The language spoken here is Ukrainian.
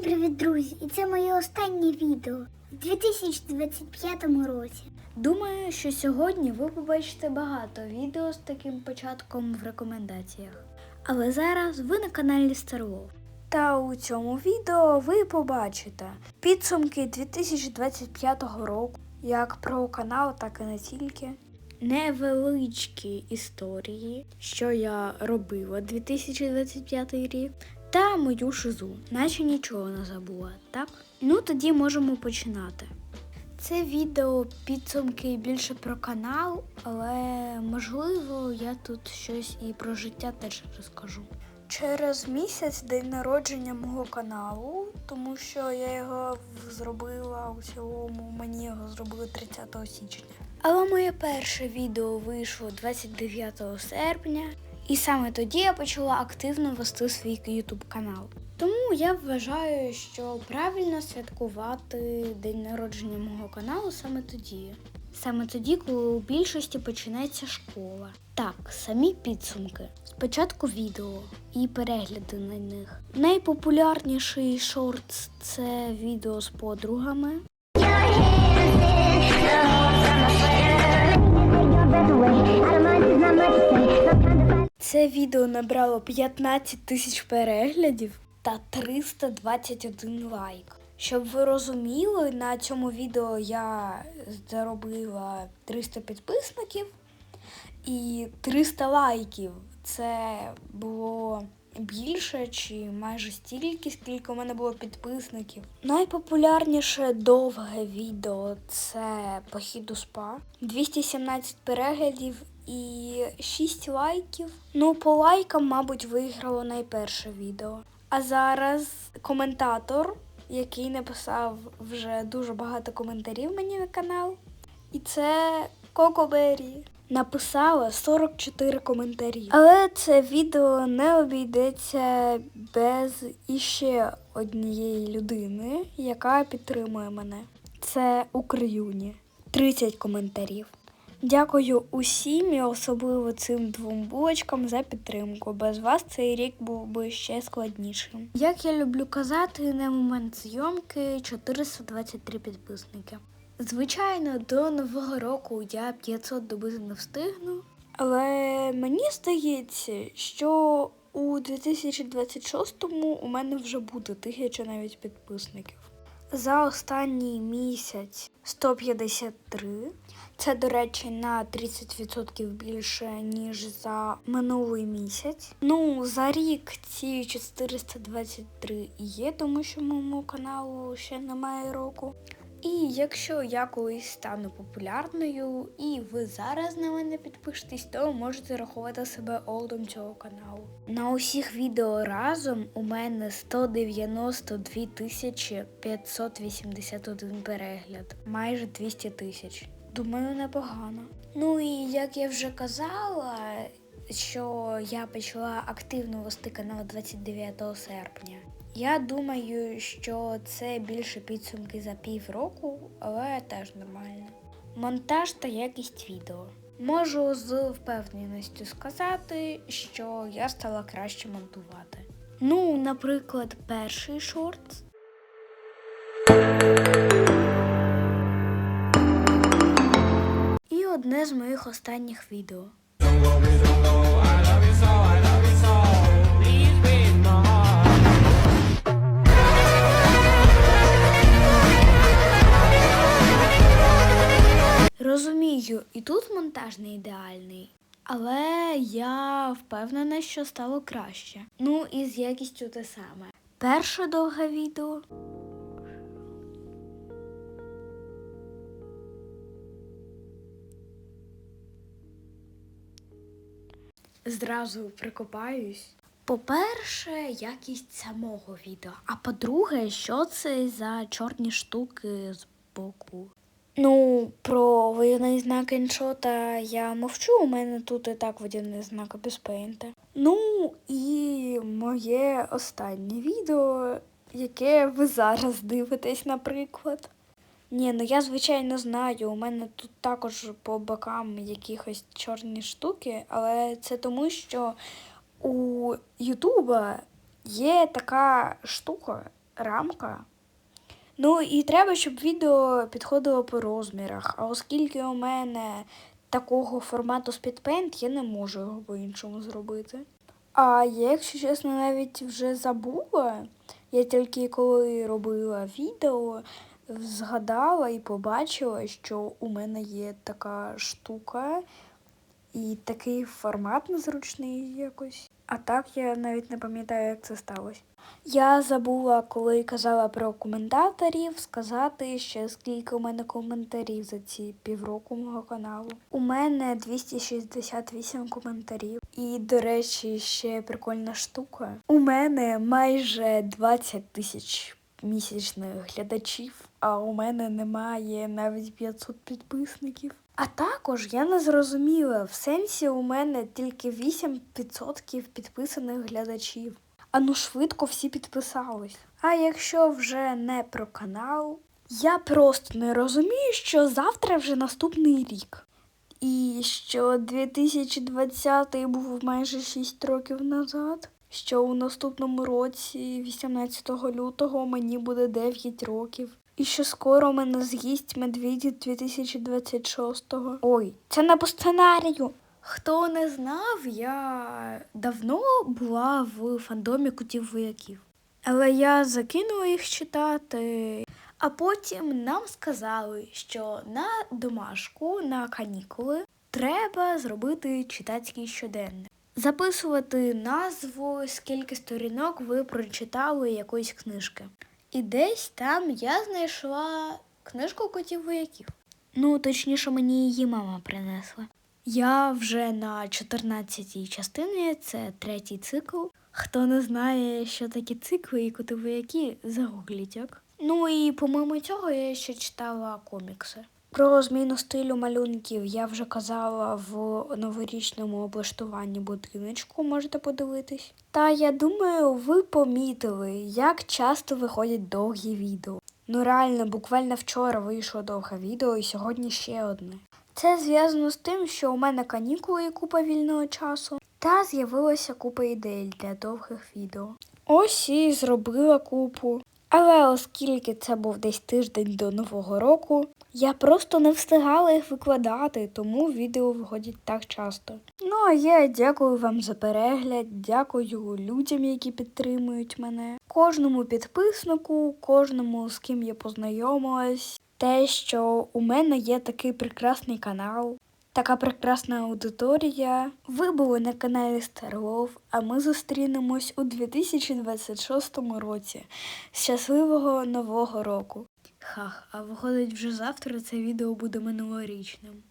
Всім привіт, друзі! І це моє останнє відео в 2025 році. Думаю, що сьогодні ви побачите багато відео з таким початком в рекомендаціях. Але зараз ви на каналі Star Та у цьому відео ви побачите підсумки 2025 року, як про канал, так і не тільки. Невеличкі історії, що я робила 2025 рік, та мою шизу, наче нічого не забула, так? Ну тоді можемо починати. Це відео підсумки більше про канал, але можливо я тут щось і про життя теж розкажу. Через місяць день народження мого каналу, тому що я його зробила у цілому, мені його зробили 30 січня. Але моє перше відео вийшло 29 серпня, і саме тоді я почала активно вести свій YouTube канал. Тому я вважаю, що правильно святкувати день народження мого каналу саме тоді. Саме тоді, коли у більшості починається школа. Так, самі підсумки. Спочатку відео і перегляди на них. Найпопулярніший шортс це відео з подругами. Це відео набрало 15 тисяч переглядів та 321 лайк. Щоб ви розуміли, на цьому відео я заробила 300 підписників і 300 лайків. Це було більше чи майже стільки, скільки у мене було підписників. Найпопулярніше довге відео це похід у спа. 217 переглядів і 6 лайків. Ну, по лайкам, мабуть, виграло найперше відео. А зараз коментатор, який написав вже дуже багато коментарів мені на канал. І це Кокобері. Написала 44 коментарі. Але це відео не обійдеться без іще однієї людини, яка підтримує мене. Це Україні. 30 коментарів. Дякую усім і особливо цим двом булочкам за підтримку. Без вас цей рік був би ще складнішим. Як я люблю казати, на момент зйомки 423 підписники. Звичайно, до нового року я 500 добити не встигну. Але мені здається, що у 2026-му у мене вже буде тисяча навіть підписників. За останній місяць 153. Це, до речі, на 30% більше, ніж за минулий місяць. Ну, за рік ці 423 є, тому що моєму каналу ще немає року. І якщо я колись стану популярною і ви зараз на мене підпишетесь, то можете рахувати себе олдом цього каналу. На усіх відео разом у мене 192 тисячі 581 перегляд, майже 200 тисяч. Думаю, непогано. Ну і як я вже казала, що я почала активно вести канал 29 серпня. Я думаю, що це більше підсумки за півроку, але теж нормально. Монтаж та якість відео. Можу з впевненістю сказати, що я стала краще монтувати. Ну, наприклад, перший шорт. І одне з моїх останніх відео. Розумію, і тут монтаж не ідеальний. Але я впевнена, що стало краще. Ну і з якістю те саме. Перше довге відео. Зразу прикопаюсь. По-перше, якість самого відео. А по-друге, що це за чорні штуки з боку? Ну, про водяний знак іншота я мовчу, у мене тут і так водяний знак без пейнта. Ну і моє останнє відео, яке ви зараз дивитесь, наприклад. Ні, ну я звичайно знаю, у мене тут також по бокам якихось чорні штуки, але це тому, що у Ютуба є така штука, рамка. Ну і треба, щоб відео підходило по розмірах. А оскільки у мене такого формату спідпейнт, я не можу його по-іншому зробити. А я, якщо чесно, навіть вже забула. Я тільки коли робила відео, згадала і побачила, що у мене є така штука і такий формат незручний якось. А так я навіть не пам'ятаю, як це сталося. Я забула, коли казала про коментаторів, сказати ще скільки у мене коментарів за ці півроку мого каналу. У мене 268 коментарів. І, до речі, ще прикольна штука. У мене майже 20 тисяч місячних глядачів, а у мене немає навіть 500 підписників. А також я не зрозуміла, в сенсі у мене тільки 8% підписаних глядачів. А ну швидко всі підписались. А якщо вже не про канал, я просто не розумію, що завтра вже наступний рік. І що 2020 був майже 6 років назад. Що у наступному році, 18 лютого, мені буде 9 років. І що скоро мене з'їсть медвідь 2026-го. Ой, це не по сценарію. Хто не знав, я давно була в фандомі котів вояків. Але я закинула їх читати. А потім нам сказали, що на домашку, на канікули треба зробити читацький щоденник. Записувати назву, скільки сторінок ви прочитали якоїсь книжки. І десь там я знайшла книжку котів вояків. Ну, точніше, мені її мама принесла. Я вже на 14-й частині, це третій цикл. Хто не знає, що такі цикли і коти вояки, загугліть як. Ну і помимо цього я ще читала комікси. Про зміну стилю малюнків я вже казала в новорічному облаштуванні будиночку, можете подивитись. Та я думаю, ви помітили, як часто виходять довгі відео. Ну реально, буквально вчора вийшло довге відео і сьогодні ще одне. Це зв'язано з тим, що у мене канікули і купа вільного часу, та з'явилася купа ідей для довгих відео. Ось і зробила купу. Але оскільки це був десь тиждень до Нового року, я просто не встигала їх викладати, тому відео виходять так часто. Ну а я дякую вам за перегляд, дякую людям, які підтримують мене, кожному підписнику, кожному з ким я познайомилась. Те, що у мене є такий прекрасний канал, така прекрасна аудиторія. Ви були на каналі Старлов, а ми зустрінемось у 2026 році. Щасливого нового року! Хах, а виходить вже завтра це відео буде минулорічним.